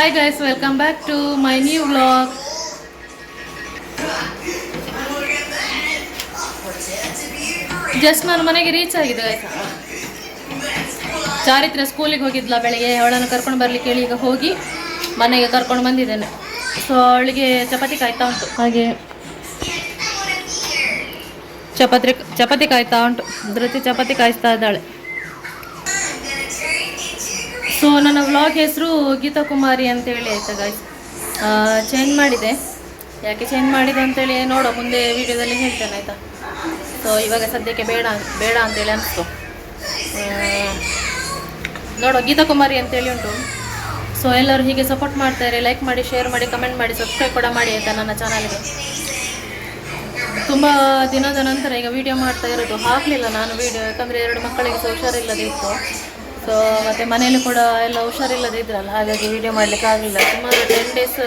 Hi guys welcome back to my new vlog just ನಾನು ಮನೆಗೆ reach ಆಗಿದೆ guys ಚಾರಿತ್ರ್ಯ ಸ್ಕೂಲಿಗೆ ಹೋಗಿದ್ಲ ಬೆಳಗ್ಗೆ ಅವಳನ್ನು ಕರ್ಕೊಂಡು ಬರ್ಲಿಕ್ಕೆ ಹೇಳಿ ಈಗ ಹೋಗಿ ಮನೆಗೆ ಕರ್ಕೊಂಡು ಬಂದಿದ್ದೇನೆ. ಸೊ ಅವಳಿಗೆ ಚಪಾತಿ ಕಾಯ್ತಾ ಉಂಟು. ಹಾಗೆ. ಚಪಾತಿ ಚಪಾತಿ ಕಾಯ್ತಾ ಉಂಟು. ಧೃತಿ ಚಪಾತಿ ಕಾಯಿಸ್ತಾ ಇದ್ದಾಳೆ. ಸೊ ನನ್ನ ವ್ಲಾಗ್ ಹೆಸರು ಗೀತಾ ಕುಮಾರಿ ಅಂತೇಳಿ ಆಯ್ತಾ ಗಾಯ್ಸ್ ಚೇಂಜ್ ಮಾಡಿದೆ. ಯಾಕೆ ಚೇಂಜ್ ಮಾಡಿದೆ ಅಂತೇಳಿ ನೋಡೋ, ಮುಂದೆ ವಿಡಿಯೋದಲ್ಲಿ ಹೇಳ್ತೇನೆ, ಆಯಿತಾ? ಸೊ ಇವಾಗ ಸದ್ಯಕ್ಕೆ ಬೇಡ ಬೇಡ ಅಂತೇಳಿ ಅನಿಸ್ತು. ನೋಡೋ ಗೀತಾ ಕುಮಾರಿ ಅಂತೇಳಿ ಉಂಟು. ಸೊ ಎಲ್ಲರೂ ಹೀಗೆ ಸಪೋರ್ಟ್ ಮಾಡ್ತಾರೆ ಲೈಕ್ ಮಾಡಿ ಶೇರ್ ಮಾಡಿ ಕಮೆಂಟ್ ಮಾಡಿ ಸಬ್ಸ್ಕ್ರೈಬ್ ಕೂಡ ಮಾಡಿ ಆಯಿತಾ ನನ್ನ ಚಾನಲ್ಗೆ ತುಂಬ ದಿನದ ನಂತರ ಈಗ ವಿಡಿಯೋ ಮಾಡ್ತಾ ಇರೋದು ಹಾಕಲಿಲ್ಲ ನಾನು ವಿಡಿಯೋ ಯಾಕಂದರೆ ಎರಡು ಮಕ್ಕಳಿಗೆ ಹುಷಾರಿಲ್ಲದೆ ಇತ್ತು. ಸೊ ಮತ್ತೆ ಮನೆಯಲ್ಲಿ ಕೂಡ ಎಲ್ಲ ಹುಷಾರಿಲ್ಲದೆ ಇದ್ರಲ್ಲ, ಹಾಗಾಗಿ ವಿಡಿಯೋ ಮಾಡ್ಲಿಕ್ಕೆ ಆಗಲಿಲ್ಲ. ಸುಮಾರು ಟೆನ್ ಡೇಸ್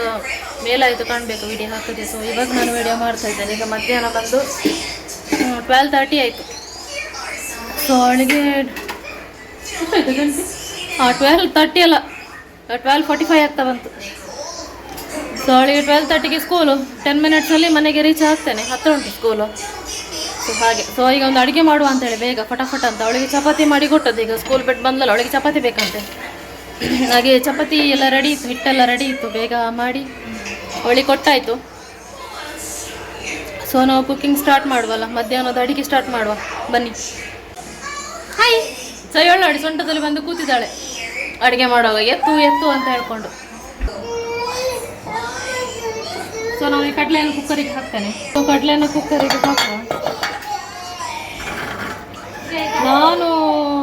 ಮೇಲಾಯಿತು ಕಾಣಬೇಕು ವಿಡಿಯೋ ಹಾಕಿದೆ. ಸೊ ಇವಾಗ ನಾನು ವಿಡಿಯೋ ಮಾಡ್ತಾ ಇದ್ದೇನೆ. ಈಗ ಮಧ್ಯಾಹ್ನ ಬಂದು ಟ್ವೆಲ್ ತರ್ಟಿ ಆಯಿತು. ಸೊ ಅವಳಿಗೆ ಹಾಂ ಟ್ವೆಲ್ ತರ್ಟಿ ಅಲ್ಲ ಟ್ವೆಲ್ ಫಾರ್ಟಿ ಫೈವ್ ಆಗ್ತಾ ಬಂತು. ಸೊ ಅವಳಿಗೆ ಟ್ವೆಲ್ ತರ್ಟಿಗೆ ಸ್ಕೂಲು ಟೆನ್ ಮಿನಿಟ್ಸಲ್ಲಿ ಮನೆಗೆ ರೀಚ್ ಆಗ್ತೇನೆ. ಹತ್ತಿರ ಉಂಟು ಸ್ಕೂಲು ಸೊ ಹಾಗೆ. ಸೊ ಈಗ ಒಂದು ಅಡುಗೆ ಮಾಡುವ ಅಂತೇಳಿ ಬೇಗ ಫಟಾಫಟ ಅಂತ. ಅವಳಿಗೆ ಚಪಾತಿ ಮಾಡಿ ಕೊಟ್ಟದ್ದು. ಈಗ ಸ್ಕೂಲ್ ಬಿಟ್ಟು ಬಂದಲ್ಲ ಅವಳಿಗೆ ಚಪಾತಿ ಬೇಕಂತೆ. ಹಾಗೆ ಚಪಾತಿ ಎಲ್ಲ ರೆಡಿ ಇತ್ತು ಹಿಟ್ಟೆಲ್ಲ ರೆಡಿ ಇತ್ತು. ಬೇಗ ಮಾಡಿ ಅವಳಿಗೆ ಕೊಟ್ಟಾಯಿತು. ಸೊ ನಾವು ಕುಕ್ಕಿಂಗ್ ಸ್ಟಾರ್ಟ್ ಮಾಡುವಲ್ಲ. ಮಧ್ಯಾಹ್ನದ ಅಡುಗೆ ಸ್ಟಾರ್ಟ್ ಮಾಡುವ. ಬನ್ನಿ. ಹಾಯ್ ಸೊ ಹೇಳು ನೋಡಿ ಸೊಂಟದಲ್ಲಿ ಬಂದು ಕೂತಿದ್ದಾಳೆ. ಅಡುಗೆ ಮಾಡುವಾಗ ಎತ್ತು ಎತ್ತು ಅಂತ ಹೇಳ್ಕೊಂಡು. ಸೊ ನಾವು ಈ ಕಡಲೆಯನ್ನು ಕುಕ್ಕರಿಗೆ ಹಾಕ್ತೇನೆ. ಸೊ ಕಡಲೆಯನ್ನು ಕುಕ್ಕರಿಗೆ ಹಾಕುವ. ನಾನು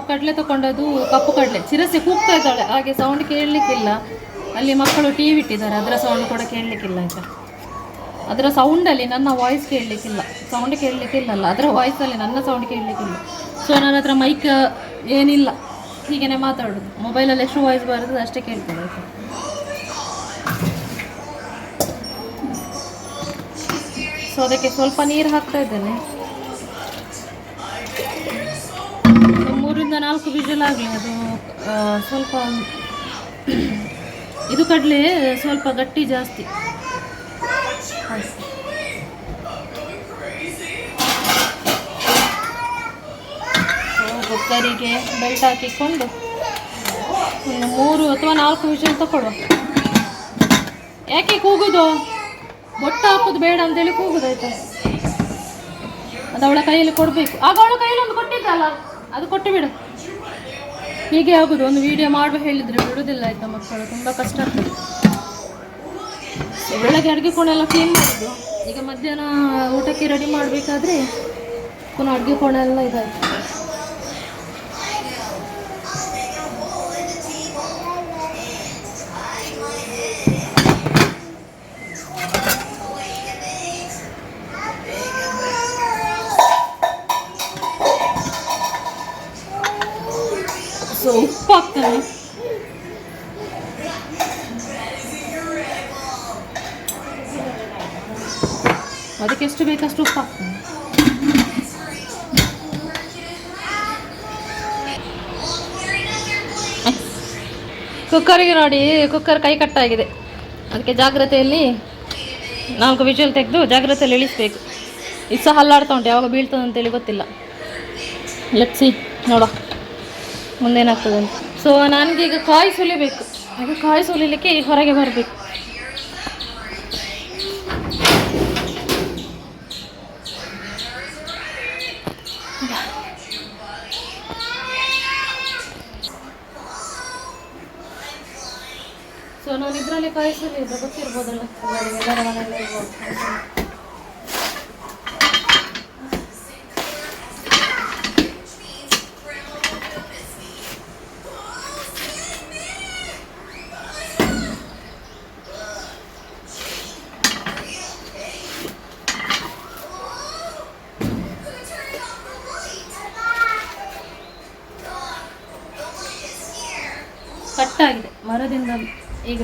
ಕಡಲೆ ತಗೊಂಡದ್ದು ಕಪ್ಪು ಕಡಲೆ, ಚಿರಸೆ ಕೂಗ್ತಾ ಇದ್ದಾಳೆ, ಹಾಗೆ ಸೌಂಡ್ ಕೇಳಲಿಕ್ಕಿಲ್ಲ. ಅಲ್ಲಿ ಮಕ್ಕಳು ಟಿ ವಿ ಇಟ್ಟಿದ್ದಾರೆ, ಅದರ ಸೌಂಡ್ ಕೂಡ ಕೇಳಲಿಕ್ಕಿಲ್ಲ ಆಯಿತಾ ಅದರ ಸೌಂಡಲ್ಲಿ ನನ್ನ ವಾಯ್ಸ್ ಕೇಳಲಿಕ್ಕಿಲ್ಲ. ಸೌಂಡ್ ಕೇಳಲಿಕ್ಕಿಲ್ಲಲ್ಲ, ಅದರ ವಾಯ್ಸಲ್ಲಿ ನನ್ನ ಸೌಂಡ್ ಕೇಳಲಿಕ್ಕಿಲ್ಲ. ಸೊ ನನ್ನ ಹತ್ರ ಮೈಕ್ ಏನಿಲ್ಲ. ಹೀಗೇನೆ ಮಾತಾಡೋದು. ಮೊಬೈಲಲ್ಲಿ ಎಷ್ಟು ವಾಯ್ಸ್ ಬರ್ತದೆ ಅಷ್ಟೇ ಕೇಳ್ತಾರೆ ಆಯಿತಾ ಸೊ ಅದಕ್ಕೆ ಸ್ವಲ್ಪ ನೀರು ಹಾಕ್ತಾ ಇದ್ದೇನೆ. ಮೂರಿಂದ ನಾಲ್ಕು ವಿಷಲ್ ಆಗಲಿ, ಅದು ಸ್ವಲ್ಪ, ಇದು ಕಡಲೆ ಸ್ವಲ್ಪ ಗಟ್ಟಿ ಜಾಸ್ತಿ. ಕುಕ್ಕರಿಗೆ ಬೆಲ್ಟ್ ಹಾಕಿಕೊಂಡು ಒಂದು ಮೂರು ಅಥವಾ ನಾಲ್ಕು ವಿಷಲ್ ತಗೊಳ್ಳುವ. ಯಾಕೆ ಕೂಗುದು? ಬೊಟ್ಟ ಹಾಕೋದು ಬೇಡ ಅಂತೇಳಿ ಕೂಗುದಾಯ್ತಾ ಅದು ಅವಳ ಕೈಯಲ್ಲಿ ಕೊಡಬೇಕು. ಆಗ ಅವಳ ಕೈಯಲ್ಲಿ ಒಂದು ಕೊಟ್ಟಿದ್ದಲ್ಲ ಅದು ಕೊಟ್ಟು ಬಿಡು. ಹೀಗೆ ಆಗುದು, ಒಂದು ವಿಡಿಯೋ ಮಾಡುವ ಹೇಳಿದ್ರೆ ಬಿಡುದಿಲ್ಲ ಆಯ್ತಾ ಮಕ್ಕಳು? ತುಂಬ ಕಷ್ಟ ಆಗ್ತದೆ. ಬೆಳಗ್ಗೆ ಅಡುಗೆ ಕೋಣೆಲ್ಲ ಕ್ಲೀನ್ ಮಾಡೋದು. ಈಗ ಮಧ್ಯಾಹ್ನ ಊಟಕ್ಕೆ ರೆಡಿ ಮಾಡಬೇಕಾದ್ರೆ ಪುನಃ ಅಡುಗೆ ಕೋಣೆ ಎಲ್ಲ ಇದಾಯ್ತು ಸೊ ಉಪ್ಪು ಹಾಕ್ತಾನೆ ಅದಕ್ಕೆ ಎಷ್ಟು ಬೇಕಷ್ಟು ಉಪ್ಪು ಹಾಕ್ತೀನಿ. ಕುಕ್ಕರಿಗೆ ನೋಡಿ, ಕುಕ್ಕರ್ ಕೈ ಕಟ್ಟಾಗಿದೆ. ಅದಕ್ಕೆ ಜಾಗ್ರತೆಯಲ್ಲಿ ನಾಲ್ಕು ವಿಜುವಲ್ ತೆಗೆದು ಜಾಗ್ರತೆಯಲ್ಲಿ ಇಳಿಸ್ಬೇಕು. ಇದು ಸಹ ಹಲ್ಲಾಡ್ತಾ ಉಂಟು, ಯಾವಾಗ ಬೀಳ್ತದೆ ಅಂತೇಳಿ ಗೊತ್ತಿಲ್ಲ. ಲಟ್ಸಿ ನೋಡುವ. ಮುಂದೇನಾಗ್ತದೆ ಅಂತ. ಸೊ ನನಗೀಗ ಕಾಯಿ ಸುಲಿಬೇಕು. ಹಾಗೆ ಕಾಯಿ ಸುಲಿಲಿಕ್ಕೆ ಹೊರಗೆ ಬರಬೇಕು ಸೊ ನಾನು ಇದರಲ್ಲಿ ಕಾಯಿ ಸುಲಿಯೋದು ಗೊತ್ತಿರ್ಬೋದಲ್ಲ ಎಲ್ಲರಿಗೆ ಎಲ್ಲರ ಮನೆಯಲ್ಲಿ ಇರ್ಬೋದು ಕಟ್ಟಾಗಿದೆ ಮರದಿಂದ ಈಗ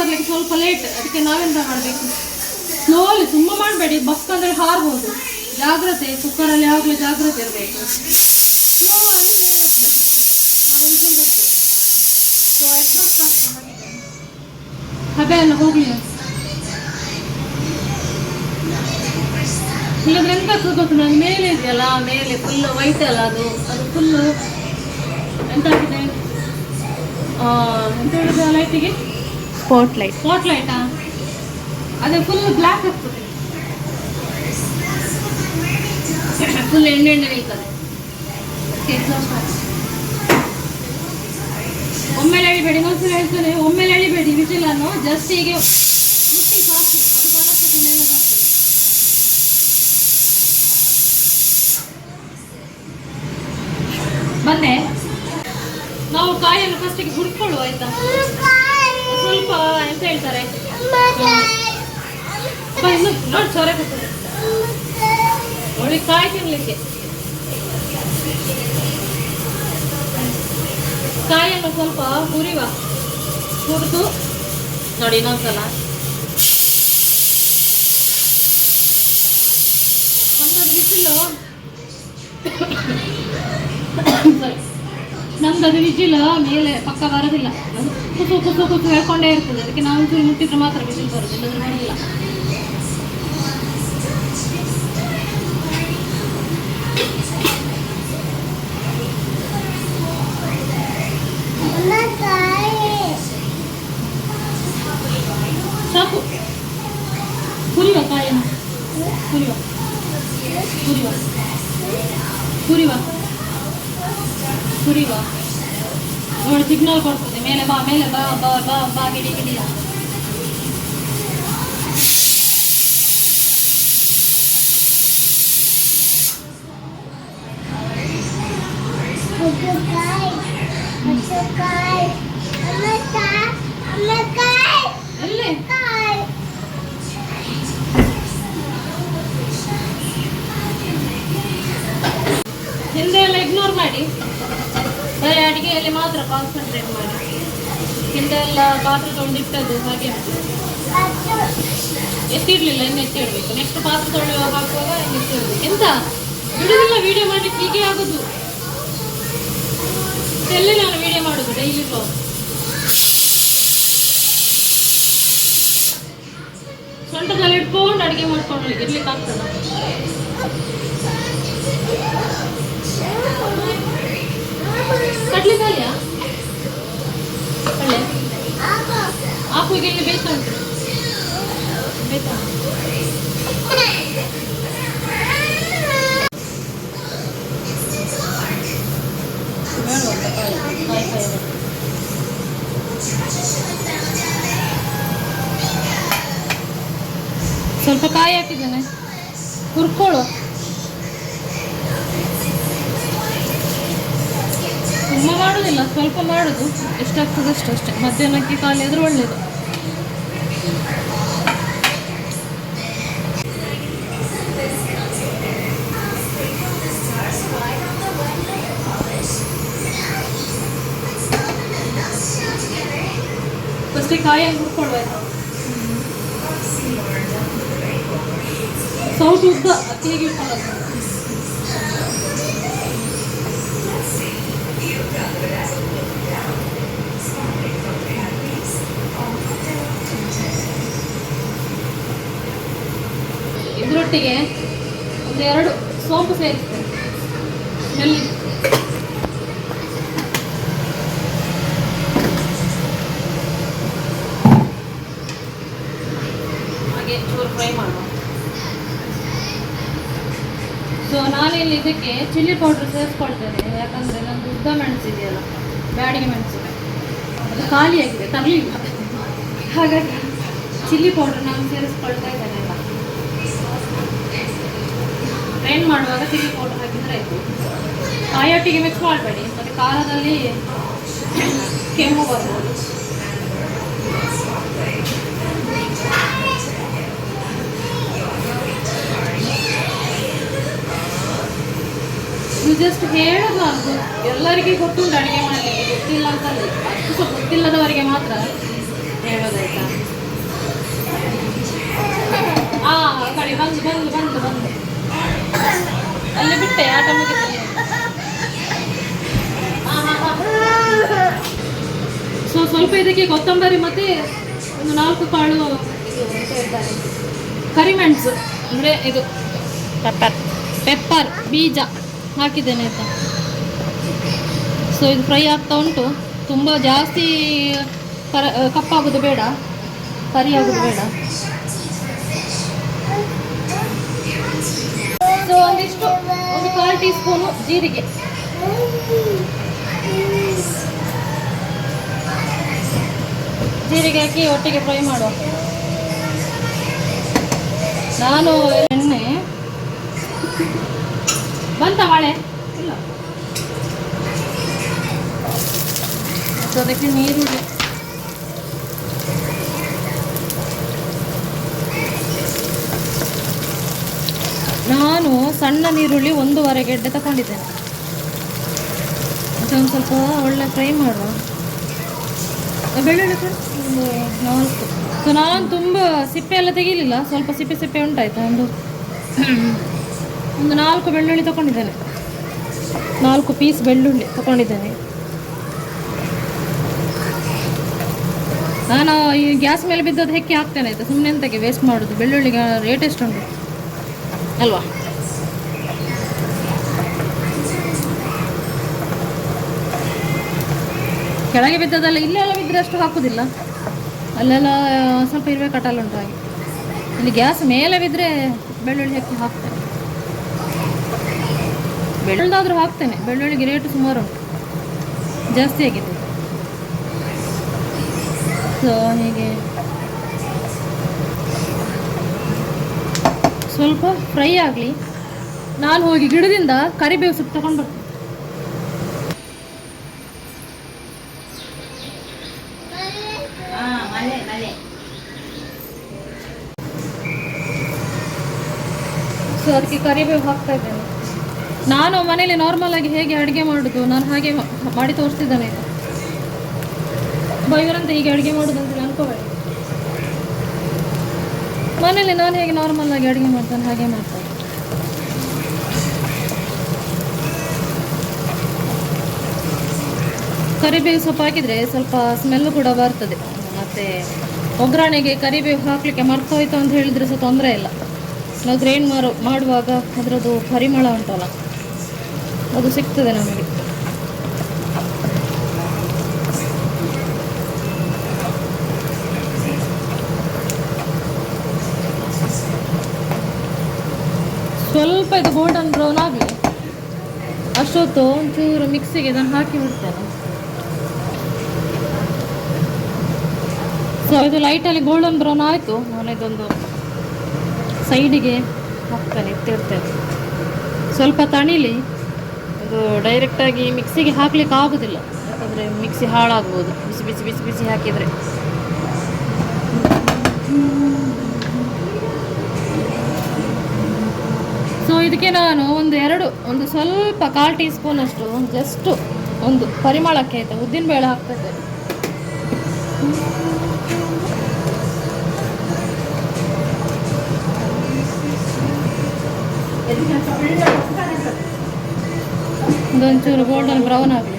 ಬರ್ಲಿಕ್ಕೆ ಸ್ವಲ್ಪ ಲೇಟ್ ಅದಕ್ಕೆ ನಾವೆಂತ ಮಾಡಬೇಕು? ಸ್ಲೋಲಿ ತುಂಬ ಮಾಡಬೇಡಿ ಬಸ್ ಅಂದ್ರೆ ಹಾರ್ಬೋದು. ಜಾಗ್ರತೆ, ಕುಕ್ಕರಲ್ಲಿ ಯಾವಾಗಲೂ ಜಾಗ್ರತೆ ಇರಬೇಕು. ಹಬೆ ಎಲ್ಲ ಹೋಗ್ಲಿ. ಇಲ್ಲದ್ರೆ ಎಂತ ಗೊತ್ತು? ನನ್ನ ಮೇಲೆ ಇದೆಯಲ್ಲ ಮೇಲೆ ಫುಲ್ ವೈಟ್ ಅಲ್ಲ ಅದು. ಅದು ಫುಲ್ಲು ಎಂತ ಆಗಿದೆ ಎಂತ ಹೇಳಿದೆ ಲೈಟಿಗೆ ಸ್ಪಾಟ್ ಲೈಟ್ ಸ್ಪಾಟ್ ಲೈಟಾ ಅದು ಫುಲ್ ಬ್ಲ್ಯಾಕ್ ಆಗ್ತದೆ. ಫುಲ್ ಎಣ್ಣೆ ಎಣ್ಣೆ ನಿಲ್ತದೆ. ಒಮ್ಮೆಲೆ ಎಳಿಬೇಡಿ, ಇನ್ನೊಂದ್ಸಲ ಹೇಳ್ತೇನೆ ಒಮ್ಮೆಲೆ ಎಳಿಬೇಡಿ, ವಿಜಿಲನ್ನು ಜಸ್ಟ್ ಹೀಗೆ ಸಾಕು. ಅದು ಬರಕ್ಕೆ ಮೇಲೆ ಬರ್ತದೆ. ಬಂದೆ ನಾವು ಕಾಯನ್ನು ಫಸ್ಟಿಗೆ ಹುಡ್ಕೊಳ್ಳುವ, ಆಯ್ತಾ? ಸ್ವಲ್ಪ ಎಂತ ಹೇಳ್ತಾರೆ? ನೋಡಿ ಸೊರೆ ನೋಡಿ ಕಾಯಿ ತಿನ್ಲಿಕ್ಕೆ. ಕಾಯನ್ನು ಸ್ವಲ್ಪ ಹುರಿವ. ಹುರಿದು, ನೋಡಿ ಇನ್ನೊಂದ್ಸಲ. ಒಂದೊಂದು ಬಿಸಿಲು. ನಮ್ದು ವಿಜಿಲ್ ಮೇಲೆ ಪಕ್ಕ ಬರೋದಿಲ್ಲ. ಅದು ಕುಸು ಕುಸು ಕುಸು ಹೇಳ್ಕೊಂಡೇ ಇರ್ತದೆ ಅದಕ್ಕೆ ನಾವು ಒಂಚೂರು ಮುಟ್ಟಿದ್ರೆ ಮಾತ್ರ ವಿಜಿಲ್ ಬರೋದು ಇಲ್ಲದ್ರೆ ಬರೋದಿಲ್ಲ ಸಾಕು ಹುರಿವ ಕಾಯಿನ ಹುರಿವ ಹುರಿವ ಹುರಿವ ಹುರಿವ ನೋಡಿ ಸಿಗ್ನಲ್ ಕೊಡ್ತದೆ ಮೇಲೆ ಬಾ ಮೇಲೆ ಬಾ ಬಾ ಬಾ ಬಾ ಗಿಡಿ ಗಿಡಿ ಎಲ್ಲಿ ಹಿಂದೆ ಎಲ್ಲ ಇಗ್ನೋರ್ ಮಾಡಿ ಬರೀ ಅಡಿಗೆಯಲ್ಲಿ ಮಾತ್ರ ಕಾನ್ಸಂಟ್ರೇಟ್ ಮಾಡಿ ಹಿಂದೆ ಎಲ್ಲ ಪಾತ್ರೆ ತೊಗೊಂಡಿಟ್ಟದ್ದು ಹಾಗೆ ಎತ್ತಿಡ್ಲಿಲ್ಲ ಇನ್ನು ಎತ್ತಿಡ್ಬೇಕು ನೆಕ್ಸ್ಟ್ ಪಾತ್ರೆ ತೊಳೆಯುವ ಹಾಕುವಾಗ ಎತ್ತಿಡ್ಬೇಕು ಎಂತ? ಬಿಡುದಿಲ್ಲ ವಿಡಿಯೋ ಮಾಡ್ಲಿಕ್ಕೆ ಹೀಗೆ ಆಗುದು. ಎಲ್ಲೇ ನಾನು ವಿಡಿಯೋ ಮಾಡುದು ಡೈಲಿ ಬ್ಲಾಗ್ ಸೊಂಟದಲ್ಲಿ ಇಟ್ಕೊಂಡು ಅಡುಗೆ ಮಾಡ್ಕೊಂಡು ಇರ್ಲಿಕ್ಕೆ ಆಗ್ತದ? ಕಡ್ಲಿಕಾಯ ಈಗ ಇಲ್ಲಿ ಬೇಕಂತ. ಸ್ವಲ್ಪ ಕಾಯಿ ಹಾಕಿದ್ದೇನೆ. ಹುರ್ಕೊಳ್ಳು. ತುಂಬ ಮಾಡೋದಿಲ್ಲ, ಸ್ವಲ್ಪ ಮಾಡೋದು. ಎಷ್ಟಾಗ್ತದೆ ಅಷ್ಟು. ಮಧ್ಯಾಹ್ನಕ್ಕೆ ಖಾಲಿ ಆದ್ರೆ ಒಳ್ಳೇದು. ಫಸ್ಟೇ ಕಾಯಿಯಾಗಿ ಹುರ್ಕೊಳ್ಳುವ ಆಯ್ತಾ ಸೌಟ್ ಉದ್ದ ಅತ್ತಿಗೆ ಇಟ್ಕೊಳ್ಳೋದು ಇದರೊಟ್ಟಿಗೆ ಒಂದು ಎರಡು ಸೋಪು ಸೇರಿಸ್ತೇನೆ ಹಾಗೆ ಚೂರು ಫ್ರೈ ಮಾಡುವ ಸೊ ನಾನಿಲ್ಲಿ ಇದಕ್ಕೆ ಚಿಲ್ಲಿ ಪೌಡರ್ ಸೇರಿಸ್ಕೊಳ್ತೇನೆ. ಯಾಕಂದರೆ ನಂದು ಉದ್ದ ಮೆಣಸಿದೆಯಲ್ಲ ಬ್ಯಾಡಿಗೆ ಮೆಣಸಿದೆ ಅದು ಖಾಲಿಯಾಗಿದೆ, ತರಲಿಲ್ಲ. ಹಾಗಾಗಿ ಚಿಲ್ಲಿ ಪೌಡ್ರ್ ನಾನು ಸೇರಿಸ್ಕೊಳ್ತಾ ಇದ್ದೇನೆ ಎಲ್ಲ ಗ್ರೈಂಡ್ ಮಾಡುವಾಗ ಸಿಹಿ ಪೌಡರ್ ಹಾಕಿದರೆ ಆಯಿತು. ಆಯಾಟಿಗೆ ಮಿಕ್ಸ್ ಮಾಡಬೇಡಿ, ಮತ್ತು ಖಾರದಲ್ಲಿ ಕೆಮ್ಮು ಬರ್ಬೋದು ಜಸ್ಟ್ ಹೇಳಬಾರ್ದು ಎಲ್ಲರಿಗೆ ಗೊತ್ತುಂಟು ಅಡುಗೆ ಮಾಡಲಿಕ್ಕೆ ಗೊತ್ತಿಲ್ಲ ಅಂತಲ್ಲ ಅಷ್ಟು ಸ್ವಲ್ಪ ಗೊತ್ತಿಲ್ಲದವರಿಗೆ ಮಾತ್ರ ಹೇಳೋದಾಯ್ತಾ? ಆ ಕಡೆ ಬಂದು ಬಂದು ಬಂದು ಬಂದು. ಅಲ್ಲಿ ಬಿಟ್ಟೆ ಆಟ ಮುಗಿತು. ಸೊ ಸ್ವಲ್ಪ ಇದಕ್ಕೆ ಕೊತ್ತಂಬರಿ ಮತ್ತೆ ಒಂದು ನಾಲ್ಕು ಕಾಳು ಕರಿಮೆಣಸು. ಅಂದರೆ ಇದು ಪೆಪ್ಪರ್ ಪೆಪ್ಪರ್ ಬೀಜ ಹಾಕಿದ್ದೇನೆ ಆಯಿತಾ? ಸೊ ಇದು ಫ್ರೈ ಆಗ್ತಾ ಉಂಟು. ತುಂಬ ಜಾಸ್ತಿ ಕರ ಕಪ್ಪಾಗೋದು ಬೇಡ. ಕರಿ ಆಗೋದು ಬೇಡ. ಸೊ ಒಂದಿಷ್ಟು, ಒಂದು ಕಾಲು ಟೀ ಸ್ಪೂನು ಜೀರಿಗೆ. ಜೀರಿಗೆ ಹಾಕಿ ಒಟ್ಟಿಗೆ ಫ್ರೈ ಮಾಡುವ. ನಾನು ಎಣ್ಣೆ. ಬಂತ ಮಳೆ ಇಲ್ಲ. ಸೊ ಅದಕ್ಕೆ ನೀರುಳ್ಳಿ ನಾನು ಸಣ್ಣ ನೀರುಳ್ಳಿ ಒಂದೂವರೆ ಗೆಡ್ಡೆ ತಗೊಂಡಿದ್ದೇನೆ. ಅದೊಂದು ಸ್ವಲ್ಪ ಒಳ್ಳೆ ಫ್ರೈ ಮಾಡುವ. ಬೆಳ್ಳುಳ್ಳಿ ನಾಲ್ಕು. ಸೊ ನಾನು ತುಂಬ ಸಿಪ್ಪೆ ಎಲ್ಲ ತೆಗೀಲಿಲ್ಲ. ಸ್ವಲ್ಪ ಸಿಪ್ಪೆ ಸಿಪ್ಪೆ ಉಂಟಾಯ್ತು ಒಂದು. ಒಂದು ನಾಲ್ಕು ಬೆಳ್ಳುಳ್ಳಿ ತಗೊಂಡಿದ್ದೇನೆ. ನಾಲ್ಕು ಪೀಸ್ ಬೆಳ್ಳುಳ್ಳಿ ತಗೊಂಡಿದ್ದೇನೆ. ನಾನು ಈ ಗ್ಯಾಸ್ ಮೇಲೆ ಬಿದ್ದದ್ದು ಹೆಕ್ಕಿ ಹಾಕ್ತೇನೆ ಆಯಿತು? ಸುಮ್ಮನೆ ಎಂತಕ್ಕೆ ವೇಸ್ಟ್ ಮಾಡೋದು? ಬೆಳ್ಳುಳ್ಳಿಗೆ ರೇಟ್ ಎಷ್ಟುಂಟು? ಅಲ್ವಾ? ಕೆಳಗೆ ಬಿದ್ದದಲ್ಲ ಇಲ್ಲೆಲ್ಲ ಬಿದ್ದರೆ ಅಷ್ಟು ಹಾಕುದಿಲ್ಲ. ಅಲ್ಲೆಲ್ಲ ಸ್ವಲ್ಪ ಇರುವೆ ಕಟ್ಟಲ್ಲ ಉಂಟು ಹಾಗೆ. ಇಲ್ಲಿ ಗ್ಯಾಸ್ ಮೇಲೆ ಬಿದ್ದರೆ ಬೆಳ್ಳುಳ್ಳಿ ಹಾಕಿ ಹಾಕ್ತೇನೆ. ಬೆಳ್ಳುಳ್ಳಿದಾದರೂ ಹಾಕ್ತೇನೆ. ಬೆಳ್ಳುಳ್ಳಿಗೆ ರೇಟ್ ಸುಮಾರು ಉಂಟು. ಜಾಸ್ತಿ ಆಗಿದೆ ಸೊ ಹೀಗೆ. ಸ್ವಲ್ಪ ಫ್ರೈ ಆಗಲಿ. ನಾನು ಹೋಗಿ ಗಿಡದಿಂದ ಕರಿಬೇವು ಸೊಪ್ಪು ತಗೊಂಡು ಬರ್ತೀನಿ. ಸೊ ಅದಕ್ಕೆ ಕರಿಬೇವು ಹಾಕ್ತಾ ಇದ್ದೇನೆ. ನಾನು ಮನೇಲಿ ನಾರ್ಮಲ್ ಆಗಿ ಹೇಗೆ ಅಡುಗೆ ಮಾಡೋದು ನಾನು ಹಾಗೆ ಮಾಡಿ ತೋರಿಸ್ತಿದ್ದೇನೆ ಬೈವರಂತ ಬೈವರಂತೆ ಹೀಗೆ ಅಡುಗೆ ಮಾಡೋದು ಅಂತ ಅನ್ಕೋಬೇಡಿ. ಮನೇಲಿ ನಾನು ಹೇಗೆ ನಾರ್ಮಲ್ ಆಗಿ ಅಡುಗೆ ಮಾಡ್ತಾನೆ, ಹಾಗೆ ಮಾಡ್ತಾರೆ ಕರಿಬೇವು ಸೊಪ್ಪು ಹಾಕಿದರೆ ಸ್ವಲ್ಪ ಸ್ಮೆಲ್ ಕೂಡ ಬರ್ತದೆ. ಮತ್ತು ಒಗ್ಗರಣೆಗೆ ಕರಿಬೇವು ಹಾಕಲಿಕ್ಕೆ ಮರ್ತೋಯ್ತು ಅಂತ ಹೇಳಿದರೆ ಸಹ ತೊಂದರೆ ಇಲ್ಲ. ನಾವು ಗ್ರೈಂಡ್ ಮಾಡುವಾಗ ಅದರದ್ದು ಪರಿಮಳ ಉಂಟಲ್ಲ, ಅದು ಸಿಗ್ತದೆ ನಮಗೆ. ಸ್ವಲ್ಪ ಇದು ಗೋಲ್ಡನ್ ಬ್ರೌನ್ ಆಗಲಿ ಅಷ್ಟೊತ್ತು ಒಂಚೂರು ಮಿಕ್ಸಿಗೆ ಇದನ್ನು ಹಾಕಿ ಬಿಡ್ತೇನೆ. ಸೊ ಇದು ಲೈಟಲ್ಲಿ ಗೋಲ್ಡನ್ ಬ್ರೌನ್ ಆಯಿತು. ನಾನು ಇದೊಂದು ಸೈಡಿಗೆ ಹಾಕ್ತೇನೆ, ಇಟ್ಟಿರ್ತೇನೆ. ಸ್ವಲ್ಪ ತಣಿಲಿ, ಇದು ಡೈರೆಕ್ಟಾಗಿ ಮಿಕ್ಸಿಗೆ ಹಾಕ್ಲಿಕ್ಕೆ ಆಗೋದಿಲ್ಲ. ಯಾಕಂದರೆ ಮಿಕ್ಸಿ ಹಾಳಾಗ್ಬೋದು. ಬಿಸಿ ಬಿಸಿ ಬಿಸಿ ಬಿಸಿ ಹಾಕಿದರೆ. ಇದಕ್ಕೆ ನಾನು ಒಂದು ಎರಡು, ಒಂದು ಸ್ವಲ್ಪ ಕಾಲು ಟೀ ಸ್ಪೂನ್ ಅಷ್ಟು ಜಸ್ಟ್ ಒಂದು ಪರಿಮಳಕ್ಕೆ ಆಯ್ತಾ, ಉದ್ದಿನ ಬೇಳೆ ಹಾಕ್ತಾ ಇದ್ದೇನೆ. ಇದೊಂಚೂರು ಗೋಲ್ಡನ್ ಬ್ರೌನ್ ಆಗಲಿ.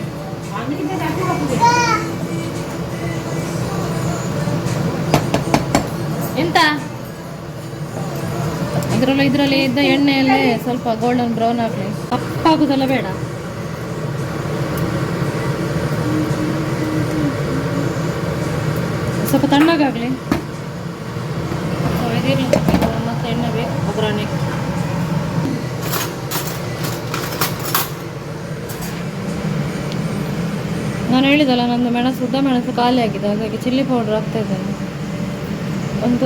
ಎಂತ? ಇದರಲ್ಲೂ ಇದರಲ್ಲಿ ಇದ್ದ ಎಣ್ಣೆಯಲ್ಲೇ ಸ್ವಲ್ಪ ಗೋಲ್ಡನ್ ಬ್ರೌನ್ ಆಗಲಿ. ಕಪ್ಪಾಗೋದೆಲ್ಲ ಬೇಡ. ಸ್ವಲ್ಪ ತಣ್ಣಗಾಗಲಿ ಇದಿರಲಿ ಮತ್ತೆ ಎಣ್ಣೆ ಬೇಕು ಒಗ್ಗರಣೆ ನಾನು ಹೇಳಿದಲ್ಲ ನಂದು ಮೆಣಸು ಉದ್ದ ಮೆಣಸು ಖಾಲಿ ಆಗಿದೆ ಹಾಗಾಗಿ ಚಿಲ್ಲಿ ಪೌಡರ್ ಹಾಕ್ತಾ ಇದ್ದೇನೆ. ಒಂದು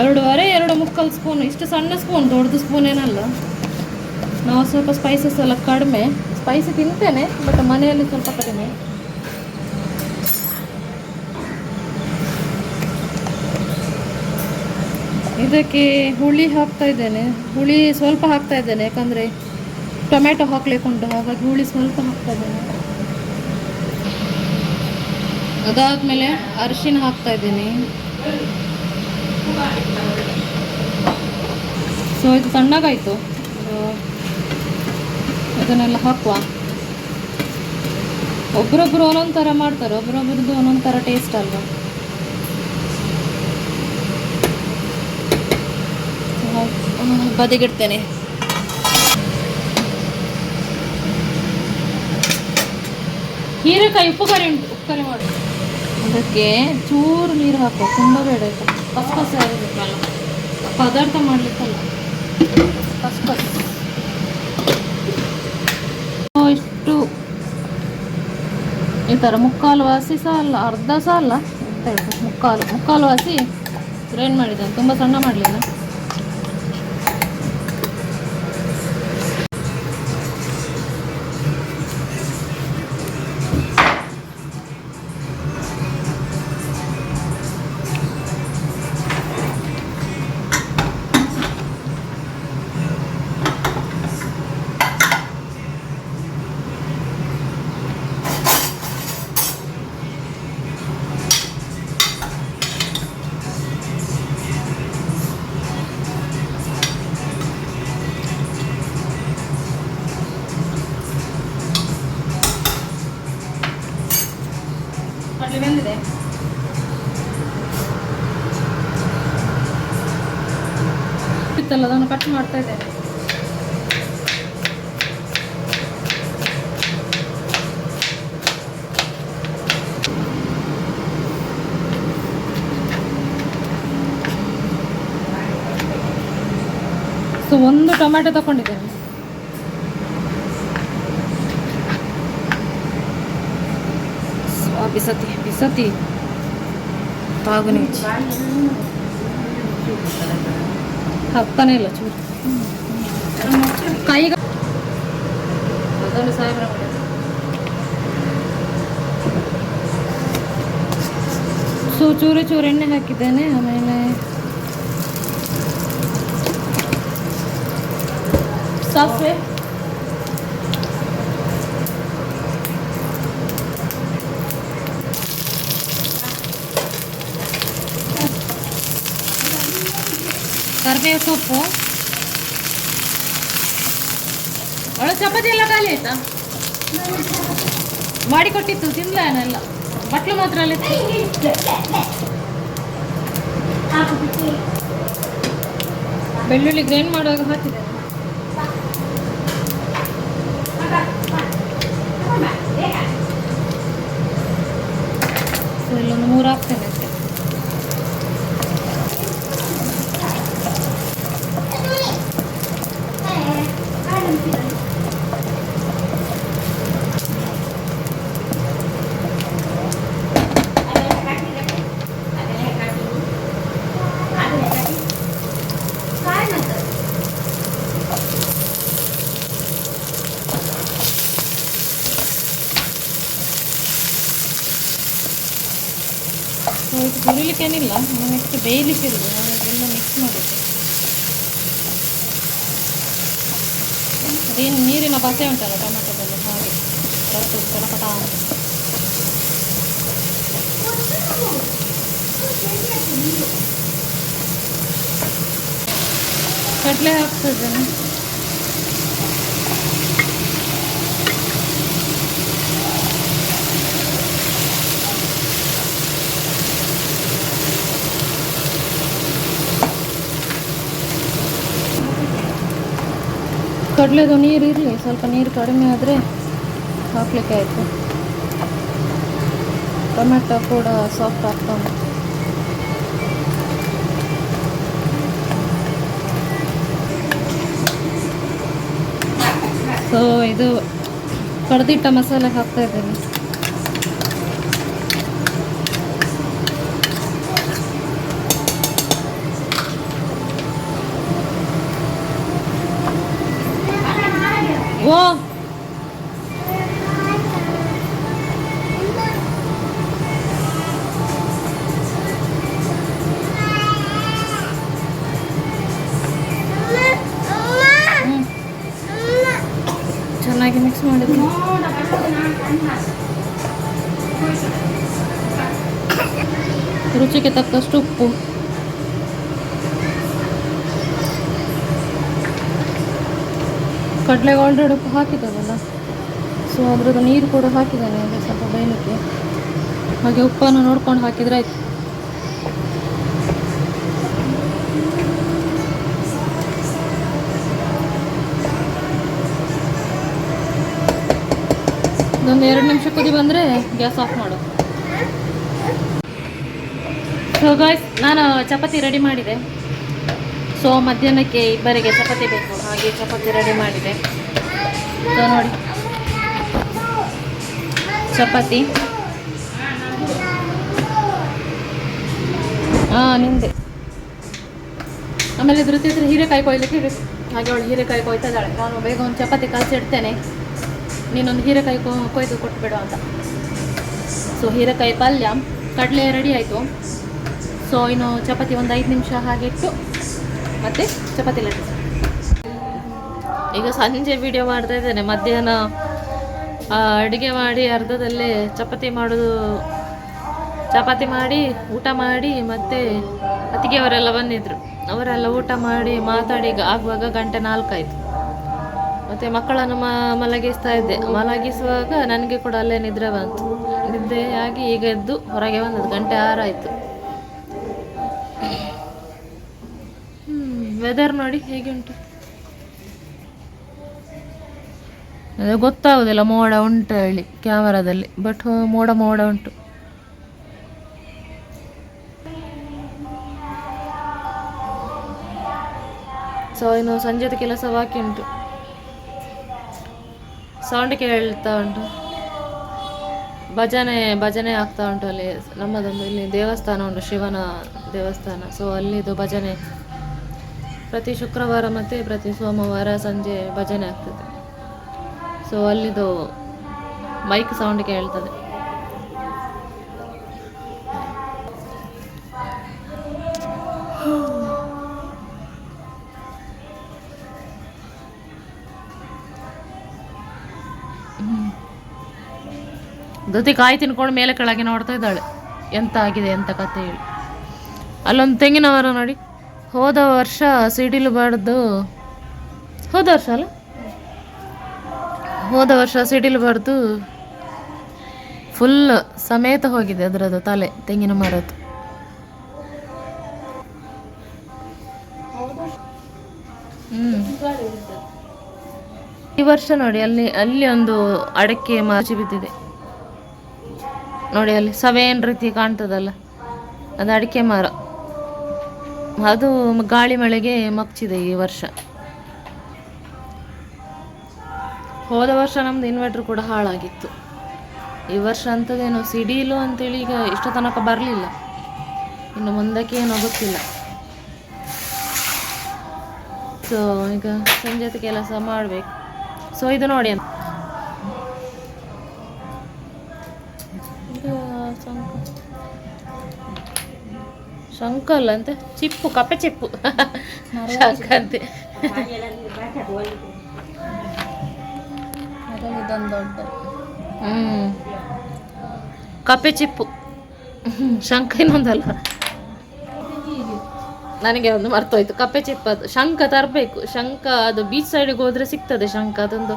ಎರಡೂವರೆ, ಎರಡು ಮುಕ್ಕಾಲು ಸ್ಪೂನ್, ಇಷ್ಟು ಸಣ್ಣ ಸ್ಪೂನ್, ದೊಡ್ಡದು ಸ್ಪೂನ್ ಏನಲ್ಲ. ನಾವು ಸ್ವಲ್ಪ ಸ್ಪೈಸಸ್ ಎಲ್ಲ ಕಡಿಮೆ. ಸ್ಪೈಸಿ ತಿಂತೇನೆ ಬಟ್ ಮನೆಯಲ್ಲಿ ಸ್ವಲ್ಪ ಕಡಿಮೆ. ಇದಕ್ಕೆ ಹುಳಿ ಹಾಕ್ತಾ ಇದ್ದೇನೆ. ಹುಳಿ ಸ್ವಲ್ಪ ಹಾಕ್ತಾ ಇದ್ದೇನೆ, ಯಾಕಂದರೆ ಟೊಮೆಟೊ ಹಾಕ್ಲಿಕ್ಕುಂಟು ಹಾಗಾಗಿ ಹುಳಿ ಸ್ವಲ್ಪ ಹಾಕ್ತಾ ಇದ್ದೇನೆ. ಅದಾದಮೇಲೆ ಅರಿಶಿನ ಹಾಕ್ತಾ ಇದ್ದೀನಿ. ಸೊ ಇದು ತಣ್ಣಗಾಯಿತು. ಇದನ್ನೆಲ್ಲ ಹಾಕುವ. ಒಬ್ರೊಬ್ರು ಒಂದೊಂದು ಥರ ಮಾಡ್ತಾರೆ, ಒಬ್ರೊಬ್ರದ್ದು ಒಂದೊಂದು ಥರ ಟೇಸ್ಟ್ ಅಲ್ವಾ? ಬದಿಗಿಡ್ತೇನೆ ಹೀರೆಕಾಯಿ ಉಪ್ಪು ಕರಿ ಉಂಟು ಉಪ್ಪು ಕರಿ ಮಾಡಿ. ಅದಕ್ಕೆ ಚೂರು ನೀರು ಹಾಕುವ, ತುಂಬ ಬೇಡ ಆಯ್ತಾ ಕಸ್ ಕಸ ಆಗಬೇಕಲ್ಲ ಪದಾರ್ಥ ಮಾಡಲಿಕ್ಕಲ್ಲ. ಕಸ್ ಕಸ್ ಇಷ್ಟು. ಈ ಥರ ಮುಕ್ಕಾಲು ವಾಸಿ ಸಹ ಅಲ್ಲ ಅರ್ಧ ಸಹ ಅಲ್ಲ ಹೇಳ್ಬೇಕು? ಮುಕ್ಕಾಲು ಮುಕ್ಕಾಲು ವಾಸಿ ಗ್ರೈಂಡ್ ಮಾಡಿದ್ದಾನೆ ತುಂಬ ಸಣ್ಣ ಮಾಡಲಿಲ್ಲ? ಕಡಲೆ ಬಂದಿದೆ. ಇತ್ತಲ್ಲ ಅದನ್ನು ಕಟ್ ಮಾಡ್ತಾ ಇದ್ದೇನೆ. ಸೊ ಒಂದು ಟೊಮ್ಯಾಟೊ ತಗೊಂಡಿದ್ದೇನೆ. ಸ್ವಾ ಬಿಸತಿ ಬಿಸತಿ ತಾಗುನಿ ಹತ್ತಾನೆ ಇಲ್ಲ ಚೂರು ಕೈಗ ಅದೊಂದು ಸಾವಿರ ಸೊ ಚೂರು ಚೂರು ಎಣ್ಣೆ ಹಾಕಿದ್ದೇನೆ ಆಮೇಲೆ ಸಾಸಿವೆ ಕರಿಬೇವು ಸೊಪ್ಪು. ಅವಳ ಚಪಾತಿ ಎಲ್ಲ ಖಾಲಿ ಆಯ್ತಾ? ಮಾಡಿಕೊಟ್ಟಿತ್ತು, ತಿನ್ಲ ಏನೆಲ್ಲ ಬಟ್ಲು ಮಾತ್ರ ಅಲ್ಲಿ ಬೆಳ್ಳುಳ್ಳಿ ಗ್ರೈಂಡ್ ಮಾಡುವಾಗ ಹಾಕಿದೆ ಸೊ ಇಲ್ಲೊಂದು ಮೂರು ಹಾಕ್ತೇನೆ ಅಷ್ಟೇ ಸೊ ಹುರಿಲಿಕ್ಕೇನಿಲ್ಲ ನೆಕ್ಸ್ಟ್ ಬೇಯಲಿಕ್ಕಿರೋದು ನಾನು ಅದೆಲ್ಲ ಮಿಕ್ಸ್ ಮಾಡಿದ್ದೆ ಅದೇನು ನೀರಿನ ಬಸೆ ಉಂಟಲ್ಲ ಟೊಮೆಟೊದಲ್ಲಿ, ಹಾಗೆ. ರಟ್ಟು ಚಲಪಟ. ಕಡಲೆ ಹಾಕ್ತಿದ್ದೇನೆ ಕಡಲೆದು ನೀರು ಇರಲಿ, ಸ್ವಲ್ಪ ನೀರು ಕಡಿಮೆ ಆದರೆ ಹಾಕ್ಲಿಕ್ಕೆ ಆಯಿತು. ಟೊಮೆಟೊ ಕೂಡ ಸಾಫ್ಟ್ ಆಗ್ತಾ ಉಂಟು. ಸೊ ಇದು ಕಡ್ದಿಟ್ಟ ಮಸಾಲೆ ಹಾಕ್ತಾ ಇದ್ದೀನಿ. ರುಚಿಗೆ ತಕ್ಕಷ್ಟು ಉಪ್ಪು. ಕಡಲೆಗೆ ಆಲ್ರೆಡಿ ಹಾಕಿದ್ದಾವಲ್ಲ ಸೊ ಅದ್ರದ್ದು ನೀರು ಕೂಡ ಹಾಕಿದ್ದಾನೆ ಅಂದರೆ ಸ್ವಲ್ಪ ಬೇಯಲಿಕ್ಕೆ. ಹಾಗೆ ಉಪ್ಪನ್ನು ನೋಡ್ಕೊಂಡು ಹಾಕಿದರೆ ಆಯಿತು. ಇದೊಂದು ಎರಡು ನಿಮಿಷ ಕುದಿ ಬಂದರೆ ಗ್ಯಾಸ್ ಆಫ್ ಮಾಡು. ಸೊ ಗಾಯ್ಸ್ ನಾನು ಚಪಾತಿ ರೆಡಿ ಮಾಡಿದೆ. ಸೊ ಮಧ್ಯಾಹ್ನಕ್ಕೆ ಇಬ್ಬರಿಗೆ ಚಪಾತಿ ಬೇಕು. ಹಾಗೆ ಚಪಾತಿ ರೆಡಿ ಮಾಡಿದೆ. ಸೊ ನೋಡಿ. ಚಪಾತಿ. ಹಾಂ, ನಿಂದೆ. ಆಮೇಲೆ ಹತ್ರ ಹೀರೆಕಾಯಿ ಕೊಯ್ಲಿಕ್ಕೆ ಇಡು ಹಾಗೆ ಅವಳು ಹೀರೆಕಾಯಿ ಕೊಯ್ತಾ ಇದ್ದಾಳೆ. ನಾನು ಬೇಗ ಒಂದು ಚಪಾತಿ ಕಲಸಿಡ್ತೇನೆ ನೀನೊಂದು ಹೀರೆಕಾಯಿ ಕೊಯ್ದು ಕೊಟ್ಬಿಡು ಅಂತ. ಸೊ ಹೀರೆಕಾಯಿ ಪಲ್ಯ. ಕಡಲೆ ರೆಡಿ ಆಯಿತು. ಸೊ ಇನ್ನು ಚಪಾತಿ ಒಂದು ಐದು ನಿಮಿಷ ಹಾಗೆ ಇಟ್ಟು ಮತ್ತೆ ಚಪಾತಿ ಲಡ್ಡು. ಈಗ ಸಂಜೆ ವಿಡಿಯೋ ಮಾಡ್ತಾ ಇದ್ದೇನೆ. ಮಧ್ಯಾಹ್ನ ಅಡುಗೆ ಮಾಡಿ ಅರ್ಧದಲ್ಲೇ ಚಪಾತಿ ಮಾಡೋದು, ಚಪಾತಿ ಮಾಡಿ, ಊಟ ಮಾಡಿ ಮತ್ತೆ ಅತ್ತಿಗೆಯವರೆಲ್ಲ ಬಂದಿದ್ರು. ಅವರೆಲ್ಲ ಊಟ ಮಾಡಿ ಮಾತಾಡಿ ಈಗ ಆಗುವಾಗ ಗಂಟೆ ನಾಲ್ಕಾಯ್ತು. ಮತ್ತೆ ಮಕ್ಕಳನ್ನು ಮಲಗಿಸ್ತಾ ಇದ್ದೆ. ಮಲಗಿಸುವಾಗ ನನಗೆ ಕೂಡ ಅಲ್ಲೇ ನಿದ್ರೆ ಬಂತು. ನಿದ್ದೆಯಾಗಿ ಈಗ ಎದ್ದು ಹೊರಗೆ ಬಂದದ್ದು. ಗಂಟೆ ಆರಾಯಿತು. ವೆದರ್ ನೋಡಿ ಹೇಗೆ ಉಂಟು? ಅದು ಗೊತ್ತಾಗುದಿಲ್ಲ, ಮೋಡ ಉಂಟು ಹೇಳಿ ಕ್ಯಾಮರಾದಲ್ಲಿ ಬಟ್ ಮೋಡ ಮೋಡ ಉಂಟು. ಸೊ ಇನ್ನು ಸಂಜೆದ ಕೆಲಸ ಬಾಕಿ ಉಂಟು. ಸೌಂಡ್ ಕೇಳ್ತಾ ಉಂಟು. ಭಜನೆ ಭಜನೆ ಆಗ್ತಾ ಉಂಟು ಅಲ್ಲಿ ನಮ್ಮದೊಂದು ಇಲ್ಲಿ ದೇವಸ್ಥಾನ ಉಂಟು, ಶಿವನ ದೇವಸ್ಥಾನ. ಸೊ ಅಲ್ಲಿದು ಭಜನೆ ಪ್ರತಿ ಶುಕ್ರವಾರ ಮತ್ತು ಪ್ರತಿ ಸೋಮವಾರ ಸಂಜೆ ಭಜನೆ ಆಗ್ತದೆ. ಸೊ ಅಲ್ಲಿದು ಮೈಕ್ ಸೌಂಡ್ ಕೇಳ್ತದೆ. ಜೊತೆ ಕಾಯಿ ತಿನ್ಕೊಂಡು ಮೇಲೆ ಕೆಳಗೆ ನೋಡ್ತಾ ಇದ್ದಾಳೆ. ಎಂತ ಆಗಿದೆ ಎಂತ ಕತೆ ಹೇಳಿ. ಅಲ್ಲೊಂದು ತೆಂಗಿನ ಮರ ನೋಡಿ. ಹೋದ ವರ್ಷ ಸಿಡಿಲು ಬಡ್ದು ಹೋದ ವರ್ಷ ಅಲ್ಲ? ಹೋದ ವರ್ಷ ಸಿಡಿಲು ಬಡ್ದು ಫುಲ್ ಸಮೇತ ಹೋಗಿದೆ ಅದರದ್ದು ತಲೆ, ತೆಂಗಿನ ಮರದ್ದು. ಈ ವರ್ಷ ನೋಡಿ, ಅಲ್ಲಿ ಅಲ್ಲಿ ಒಂದು ಅಡಕೆ ಮಾಚಿ ಬಿದ್ದಿದೆ. ನೋಡಿ ಅಲ್ಲಿ ಸವೇನ್ ರೀತಿ ಕಾಣ್ತದಲ್ಲ, ಅದು ಅಡಿಕೆ ಮರ. ಅದು ಗಾಳಿ ಮಳೆಗೆ ಮಗ್ಚಿದೆ ಈ ವರ್ಷ. ಹೋದ ವರ್ಷ ನಮ್ದು ಇನ್ವರ್ಟರ್ ಕೂಡ ಹಾಳಾಗಿತ್ತು. ಈ ವರ್ಷ ಅಂಥದ್ದೇನೋ ಸಿಡಿಲು ಅಂತೇಳಿ ಈಗ ಇಷ್ಟು ತನಕ ಬರಲಿಲ್ಲ. ಇನ್ನು ಮುಂದಕ್ಕೆ ಏನೋ ಗೊತ್ತಿಲ್ಲ. ಸೊ ಈಗ ಸಂಜೆ ಕೆಲಸ ಮಾಡಬೇಕು. ಸೊ ಇದು ನೋಡಿ ಅಂತ. ಶಂಕ ಅಲ್ಲ ಅಂತೆ ಚಿಪ್ಪು ಕಪ್ಪೆ ಚಿಪ್ಪು. ಶಂಕಂತೆ ಹ್ಞೂ ದೊಡ್ಡ. ಹ್ಮ್. ಕಪ್ಪೆ ಚಿಪ್ಪು. ಶಂಕ ಇನ್ನೊಂದಲ್ಲ. ನನಗೆ ಒಂದು ಮರ್ತೋಯ್ತು. ಕಪ್ಪೆ ಚಿಪ್ಪು ಅದು. ಶಂಕ ತರಬೇಕು. ಶಂಕ ಅದು ಬೀಚ್ ಸೈಡಿಗೆ ಹೋದ್ರೆ ಸಿಗ್ತದೆ ಶಂಕ ಅದೊಂದು.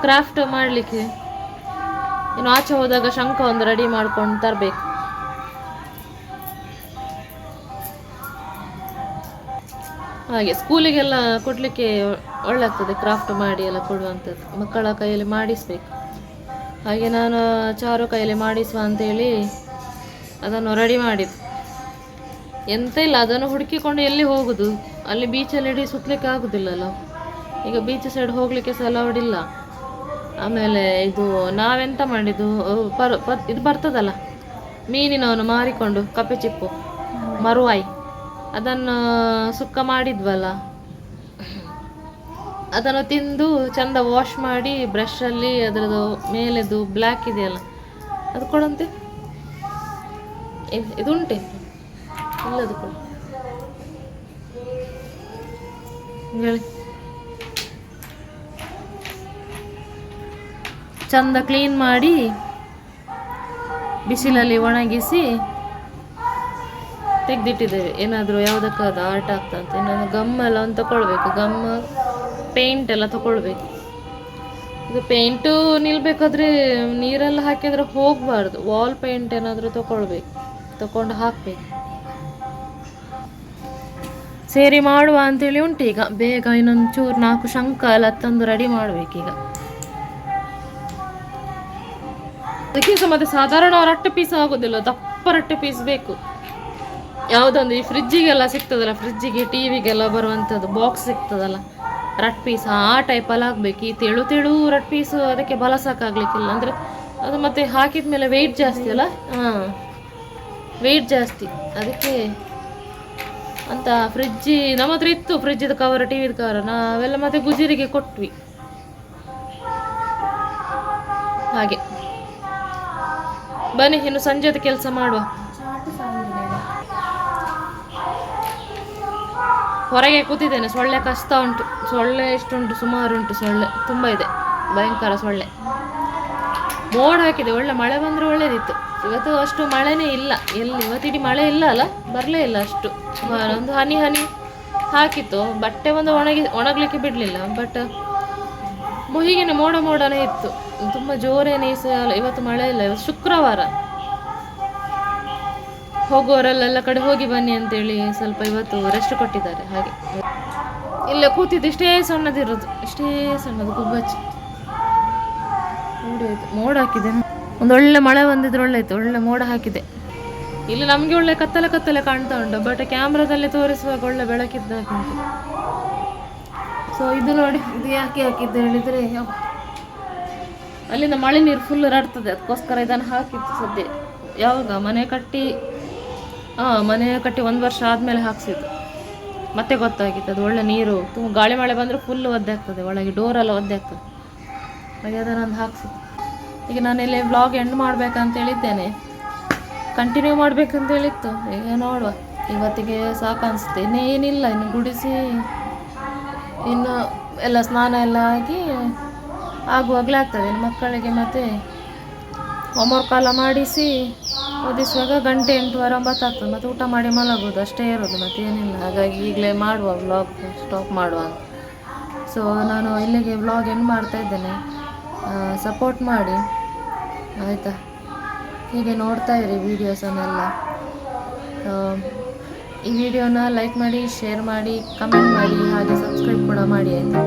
ಕ್ರಾಫ್ಟ್ ಮಾಡಲಿಕ್ಕೆ. ಇನ್ನು ಆಚೆ ಹೋದಾಗ ಶಂಕ ಒಂದು ರೆಡಿ ಮಾಡ್ಕೊಂಡು ತರಬೇಕು. ಹಾಗೆ ಸ್ಕೂಲಿಗೆಲ್ಲ ಕೊಡಲಿಕ್ಕೆ ಒಳ್ಳೆ ಆಗ್ತದೆ ಕ್ರಾಫ್ಟ್ ಮಾಡಿ ಎಲ್ಲ ಕೊಡುವಂಥದ್ದು, ಮಕ್ಕಳ ಕೈಯಲ್ಲಿ ಮಾಡಿಸ್ಬೇಕು. ಹಾಗೆ ನಾನು ಚಾರು ಕೈಯಲ್ಲಿ ಮಾಡಿಸುವ ಅಂತೇಳಿ ಅದನ್ನು ರೆಡಿ ಮಾಡಿದ್ದು. ಎಂತ ಇಲ್ಲ, ಅದನ್ನು ಹುಡುಕಿಕೊಂಡು ಎಲ್ಲಿ ಹೋಗುದು? ಅಲ್ಲಿ ಬೀಚಲ್ಲಿ ಇಡೀ ಸುತ್ತಲಿಕ್ಕೆ ಆಗುದಿಲ್ಲಲ್ಲ. ಈಗ ಬೀಚ್ ಸೈಡ್ ಹೋಗಲಿಕ್ಕೆ ಸಹ ಅಲೌಡ್ ಇಲ್ಲ. ಆಮೇಲೆ ಇದು ನಾವೆಂತ ಮಾಡಿದ್ದು? ಪರ್- ಇದು ಬರ್ತದಲ್ಲ, ಮೀನಿನವನು ಮಾರಿಕೊಂಡು ಕಪ್ಪೆ ಚಿಪ್ಪು, ಮರುವಾಯಿ. ಅದನ್ನು ಸುಕ್ಕ ಮಾಡಿದ್ವಲ್ಲ? ಅದನ್ನು ತಿಂದು ಚಂದ ವಾಶ್ ಮಾಡಿ ಬ್ರಷಲ್ಲಿ ಅದರದ್ದು ಮೇಲೆದು ಬ್ಲ್ಯಾಕ್ ಇದೆಯಲ್ಲ, ಅದು ಕೊಡಂತೆ? ಇದುಂಟೆ? ಇದು ಉಂಟೆ ಇಲ್ಲದು ಕೊಡು. ಹೇಳಿ. ಚಂದ ಕ್ಲೀನ್ ಮಾಡಿ ಬಿಸಿಲಲ್ಲಿ ಒಣಗಿಸಿ ತೆಗೆದಿಟ್ಟಿದ್ದೇವೆ. ಏನಾದರೂ ಯಾವುದಕ್ಕಾದ ಆರ್ಟ್ ಆಗ್ತಂತೆ ನಾನು ಗಮ್ ಎಲ್ಲ ಒಂದು ತಗೊಳ್ಬೇಕು. ಗಮ್ ಪೇಂಟ್ ಎಲ್ಲ ತಗೊಳ್ಬೇಕು. ಇದು ಪೇಂಟು ನಿಲ್ಬೇಕಾದ್ರೆ ನೀರೆಲ್ಲ ಹಾಕಿದ್ರೆ ಹೋಗಬಾರ್ದು. ವಾಲ್ ಪೇಂಟ್ ಏನಾದರೂ ತಗೊಳ್ಬೇಕು. ತಗೊಂಡು ಹಾಕ್ಬೇಕು. ಸೇರಿ, ಮಾಡುವ ಅಂತೇಳಿ ಉಂಟು ಈಗ. ಬೇಗ ಇನ್ನೊಂದು ಚೂರು ನಾಲ್ಕು ಶಂಕ ಎಲ್ಲ ತಂದು ರೆಡಿ ಮಾಡಬೇಕೀಗ ಅದಕ್ಕಿಂತ ಮತ್ತೆ ಸಾಧಾರಣ ರಟ್ಟು ಪೀಸ್ ಆಗೋದಿಲ್ಲ. ದಪ್ಪ ರಟ್ಟೆ ಪೀಸ್ ಬೇಕು. ಯಾವುದೊಂದು ಈ ಫ್ರಿಜ್ಜಿಗೆಲ್ಲ ಸಿಗ್ತದಲ್ಲ ಫ್ರಿಜ್ಜಿಗೆ ಟಿವಿಗೆಲ್ಲ ಬರುವಂಥದ್ದು ಬಾಕ್ಸ್ ಸಿಗ್ತದಲ್ಲ. ರಟ್ ಪೀಸ್ ಆ ಟೈಪಲ್ಲಿ ಆಗಬೇಕು ಈ ತೆಳು ತೆಳು ರಟ್ ಪೀಸು ಅದಕ್ಕೆ ಬಲ ಅಂದರೆ ಅದು ಮತ್ತೆ ಹಾಕಿದ ಮೇಲೆ ವೆಯ್ಟ್ ಜಾಸ್ತಿ ಅಲ್ಲ? ಹಾಂ. ವೆಯ್ಟ್ ಜಾಸ್ತಿ. ಅದಕ್ಕೆ ಅಂತ ಫ್ರಿಜ್ಜಿ ನಮ್ಮ ಹತ್ರ ಇತ್ತು ಫ್ರಿಜ್ಜಿದ ಕವರ್ ಟಿವಿದ ಕವರ್ ನಾವೆಲ್ಲ ಮತ್ತೆ ಗುಜಿರಿಗೆ ಕೊಟ್ವಿ. ಹಾಗೆ. ಬನ್ನಿ, ಇನ್ನು ಸಂಜೆದ ಕೆಲಸ ಮಾಡುವ. ಹೊರಗೆ ಕೂತಿದ್ದೇನೆ. ಸೊಳ್ಳೆ ಕಷ್ಟ ಉಂಟು. ಸೊಳ್ಳೆ ಎಷ್ಟುಂಟು ಸುಮಾರು ಉಂಟು ಸೊಳ್ಳೆ. ತುಂಬ ಇದೆ. ಭಯಂಕರ ಸೊಳ್ಳೆ. ಮೋಡ ಹಾಕಿದೆ. ಒಳ್ಳೆ ಮಳೆ ಬಂದರೆ ಒಳ್ಳೇದಿತ್ತು. ಇವತ್ತು ಅಷ್ಟು ಮಳೆನೇ ಇಲ್ಲ. ಎಲ್ಲಿ ಇವತ್ತಿಡೀ ಮಳೆ ಇಲ್ಲ ಅಲ್ಲ? ಬರಲೇ ಇಲ್ಲ ಅಷ್ಟು. ಒಂದು ಹನಿ ಹನಿ ಹಾಕಿತ್ತು. ಬಟ್ಟೆ ಒಂದು ಒಣಗಿ, ಒಣಗಲಿಕ್ಕೆ ಬಿಡಲಿಲ್ಲ. ಬಟ್ ಹೀಗೇನೆ ಮೋಡ, ಮೋಡನೇ ಇತ್ತು. ತುಂಬ ಜೋರೇನೇ ಇವತ್ತು ಮಳೆ ಇಲ್ಲ. ಇವತ್ತು ಶುಕ್ರವಾರ. ಹೋಗುವವರೆಲ್ಲ ಕಡೆ ಹೋಗಿ ಬನ್ನಿ ಅಂತೇಳಿ ಸ್ವಲ್ಪ ಇವತ್ತು ರೆಸ್ಟ್ ಕೊಟ್ಟಿದ್ದಾರೆ, ಹಾಗೆ. ಇಲ್ಲೇ ಕೂತಿದ್ದು ಇಷ್ಟೇ ಸಣ್ಣದಿರೋದು, ಇಷ್ಟೇ ಸಣ್ಣದು ಗುಬ್ಬಚ್ಚಿ. ನೋಡಿ ಮೋಡ ಹಾಕಿದೆ. ಒಂದೊಳ್ಳೆ ಮಳೆ ಬಂದಿದ್ರೆ ಒಳ್ಳೆ ಆಯ್ತು ಒಳ್ಳೆ ಮೋಡ ಹಾಕಿದೆ. ಇಲ್ಲಿ ನಮಗೆ ಒಳ್ಳೆ ಕತ್ತಲೆ ಕತ್ತಲೆ ಕಾಣ್ತಾ ಉಂಟು ಬಟ್ ಕ್ಯಾಮ್ರಾದಲ್ಲಿ ತೋರಿಸುವಾಗ ಒಳ್ಳೆ ಬೆಳಕಿದ್ದಾಗ ಉಂಟು. ಸೊ ಇದು ನೋಡಿ, ಇದು ಯಾಕೆ ಹಾಕಿದ್ದು ಹೇಳಿದರೆ ಅಲ್ಲಿಂದ ಮಳೆ ನೀರು ಫುಲ್ ಹರಡ್ತದೆ, ಅದಕ್ಕೋಸ್ಕರ ಇದನ್ನು ಹಾಕಿತ್ತು ಸದ್ಯ. ಯಾವಾಗ? ಮನೆ ಕಟ್ಟಿ ಹಾಂ ಮನೆ ಕಟ್ಟಿ ಒಂದು ವರ್ಷ ಆದಮೇಲೆ ಹಾಕ್ಸಿದ್ದು. ಮತ್ತೆ ಗೊತ್ತಾಗಿತ್ತು, ಅದು ಒಳ್ಳೆ ನೀರು, ತುಂಬ ಗಾಳಿ ಮಳೆ ಬಂದರೆ ಫುಲ್ ಒದ್ದೆ ಆಗ್ತದೆ, ಒಳಗೆ ಡೋರೆಲ್ಲ ಒದ್ದೆ ಆಗ್ತದೆ. ಹಾಗೆ ಅದನ್ನು ಹಾಕ್ಸಿದ್ದು. ಈಗ ನಾನಿಲ್ಲಿ ವ್ಲಾಗ್ ಎಂಡ್ ಮಾಡ್ಬೇಕಂತ ಹೇಳಿದ್ದೇನೆ. ಕಂಟಿನ್ಯೂ ಮಾಡಬೇಕಂತೇಳಿತ್ತು ಈಗ ನೋಡುವ, ಇವತ್ತಿಗೆ ಸಾಕು ಅನಿಸುತ್ತೆ ಇನ್ನೇ ಏನಿಲ್ಲ, ಇನ್ನು ಗುಡಿಸಿ, ಇನ್ನು ಎಲ್ಲ ಸ್ನಾನ ಎಲ್ಲ ಆಗಿ ಆಗುವಾಗಲೇ ಆಗ್ತದೆ. ಮಕ್ಕಳಿಗೆ ಮತ್ತೆ ಹೋಮ್ವರ್ಕ್ ಎಲ್ಲ ಮಾಡಿಸಿ ಓದಿಸುವಾಗ ಗಂಟೆ ಎಂಟುವರೆ ಒಂಬತ್ತು ಆಗ್ತದೆ. ಮತ್ತು ಊಟ ಮಾಡಿ ಮಲಗೋದು ಅಷ್ಟೇ ಇರೋದು. ಮತ್ತು ಏನಿಲ್ಲ. ಹಾಗಾಗಿ ಈಗಲೇ ಮಾಡುವ ವ್ಲಾಗ್ ಸ್ಟಾಪ್ ಮಾಡುವ ಸೊ ನಾನು ಇಲ್ಲಿಗೆ ವ್ಲಾಗ್ ಎಂಡ್ ಮಾಡ್ತಾ ಇದ್ದೇನೆ. ಸಪೋರ್ಟ್ ಮಾಡಿ. ಆಯಿತಾ? ಹೀಗೆ ನೋಡ್ತಾ ಇರಿ ವೀಡಿಯೋಸನ್ನೆಲ್ಲ ಈ ವಿಡಿಯೋನ ಲೈಕ್ ಮಾಡಿ ಶೇರ್ ಮಾಡಿ ಕಮೆಂಟ್ ಮಾಡಿ, ಹಾಗೆ ಸಬ್ಸ್ಕ್ರೈಬ್ ಕೂಡ ಮಾಡಿ ಆಯಿತಾ